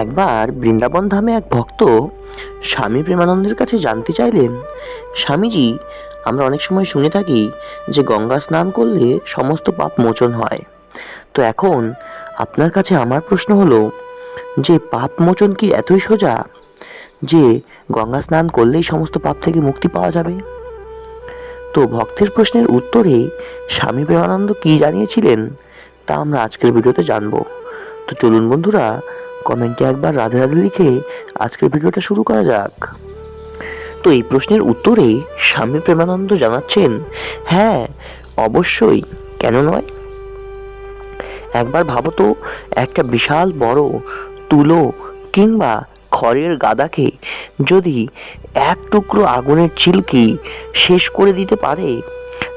একবার বৃন্দাবন ধামে এক ভক্ত স্বামী প্রেমানন্দের কাছে জানতে চাইলেন, স্বামীজি, আমরা অনেক সময় শুনে থাকি যে গঙ্গা স্নান করলে সমস্ত পাপ মোচন হয়। তো এখন আপনার কাছে আমার প্রশ্ন হলো, যে পাপ মোচন কি এতই সোজা যে গঙ্গা স্নান করলেই সমস্ত পাপ থেকে মুক্তি পাওয়া যাবে? তো ভক্তের প্রশ্নের উত্তরে স্বামী প্রেমানন্দ কি জানিয়েছিলেন তা আমরা আজকের ভিডিওতে জানব। তো চলুন বন্ধুরা কমেন্টে একবার রাধে রাধে লিখে আজকের ভিডিওটা শুরু করা যাক। তো এই প্রশ্নের উত্তরে স্বামী প্রেমানন্দ জানাচ্ছেন হ্যাঁ অবশ্যই, কেন নয়? একবার ভাবো তো, একটা বিশাল, বড়, তুলো কিংবা খড়ের গাদাকে যদি এক টুকরো আগুনের চিলকি শেষ করে দিতে পারে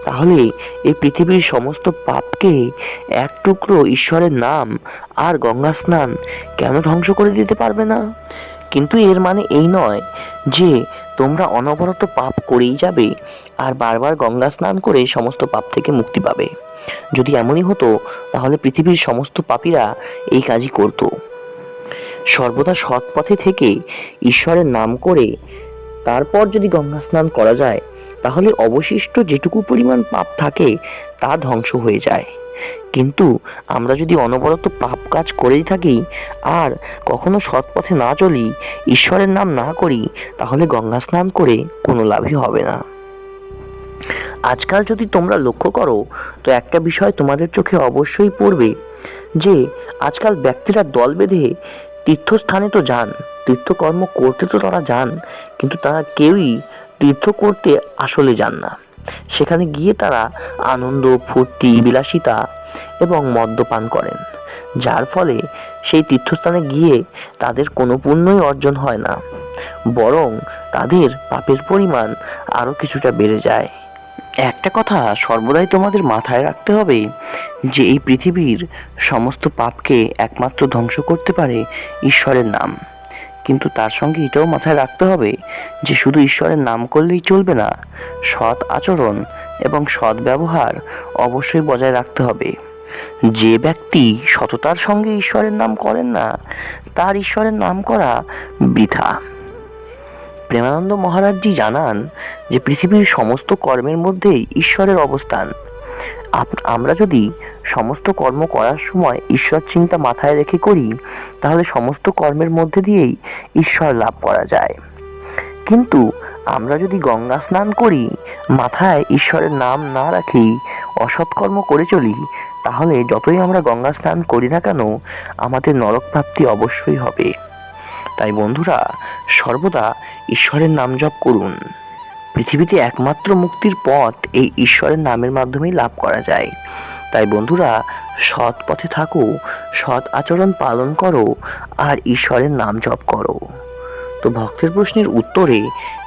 তাহলে এই পৃথিবীর সমস্ত পাপকে এক টুকরো ঈশ্বরের নাম আর গঙ্গা স্নান কেন ধ্বংস করে দিতে পারবে না? কিন্তু এর মানে এই নয় যে তোমরা অনবরত পাপ করেই যাবে আর বারবার গঙ্গা স্নান করে সমস্ত পাপ থেকে মুক্তি পাবে। যদি এমনই হতো, তাহলে পৃথিবীর সমস্ত পাপীরা এই কাজই করতো। সর্বদা সৎ পথে থেকে ঈশ্বরের নাম করে তারপর যদি গঙ্গা স্নান করা যায় তাহলে অবশিষ্ট যেটুকু পরিমাণ পাপ থাকে, তা ধ্বংস হয়ে যায়। কিন্তু আমরা যদি অনবরত পাপ কাজ করেই থাকি, আর কখনো সৎ পথে না চলি, ঈশ্বরের নাম না করি, তাহলে গঙ্গা স্নান করে কোনো লাভই হবে না। আজকাল যদি তোমরা লক্ষ্য করো, তো একটা বিষয় তোমাদের চোখে অবশ্যই পড়বে, যে আজকাল ব্যক্তিরা দল বেঁধে তীর্থস্থানে তো যান, তীর্থকর্ম করতে তো তারা যান, কিন্তু তারা কেউই তীর্থ করতে আসলে যান না সেখানে গিয়ে তারা আনন্দ, ফুর্তি, বিলাসিতা এবং মদ্যপান করেন। যার ফলে সেই তীর্থস্থানে গিয়ে তাদের কোনো পুণ্যই অর্জন হয় না। বরং তাদের পাপের পরিমাণ আরও কিছুটা বেড়ে যায়। একটা কথা সর্বদাই তোমাদের মাথায় রাখতে হবে যে এই পৃথিবীর সমস্ত পাপকে একমাত্র ধ্বংস করতে পারে ঈশ্বরের নাম। কিন্তু তার সঙ্গে এটাও মাথায় রাখতে হবে যে শুধু ঈশ্বরের নাম করলেই চলবে না, সৎ আচরণ এবং সৎ ব্যবহার অবশ্যই বজায় রাখতে হবে। যে ব্যক্তি সততার সঙ্গে ঈশ্বরের নাম করেন না, তার ঈশ্বরের নাম করা বৃথা। প্রেমানন্দ মহারাজজি জানান যে পৃথিবীর সমস্ত কর্মের মধ্যেই ঈশ্বরের অবস্থান। আমরা যদি সমস্ত কর্ম করার সময় ঈশ্বর চিন্তা মাথায় রেখে করি, তাহলে সমস্ত কর্মের মধ্যে দিয়েই ঈশ্বর লাভ করা যায়। কিন্তু আমরা যদি গঙ্গা স্নান করি, মাথায় ঈশ্বরের নাম না রাখি অসৎকর্ম করে চলি, তাহলে যতই আমরা গঙ্গা স্নান করি না কেন, আমাদের নরক প্রাপ্তি অবশ্যই হবে। তাই বন্ধুরা, সর্বদা ঈশ্বরের নাম জপ করুন। পৃথিবীতে একমাত্র মুক্তির পথ এই ঈশ্বরের নামের মাধ্যমেই লাভ করা যায়। তাই বন্ধুরা, সৎ পথে থাকো, সৎ আচরণ পালন করো, আর ঈশ্বরের নাম জপ করো। তো ভক্তের প্রশ্নের উত্তরে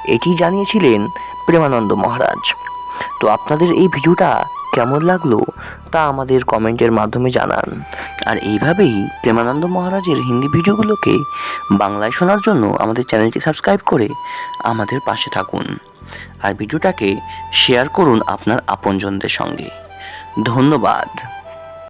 এটি জানিয়েছিলেন প্রেমানন্দ মহারাজ। তো আপনাদের এই ভিডিওটা কেমন লাগল তা আমাদের কমেন্টের মাধ্যমে জানান। আর এইভাবেই প্রেমানন্দ মহারাজের হিন্দি ভিডিওগুলোকে বাংলায় শোনার জন্য আমাদের চ্যানেলটি সাবস্ক্রাইব করে আমাদের পাশে থাকুন। আর ভিডিওটাকে শেয়ার করুন আপনার আপনজনদের সঙ্গে। ধন্যবাদ।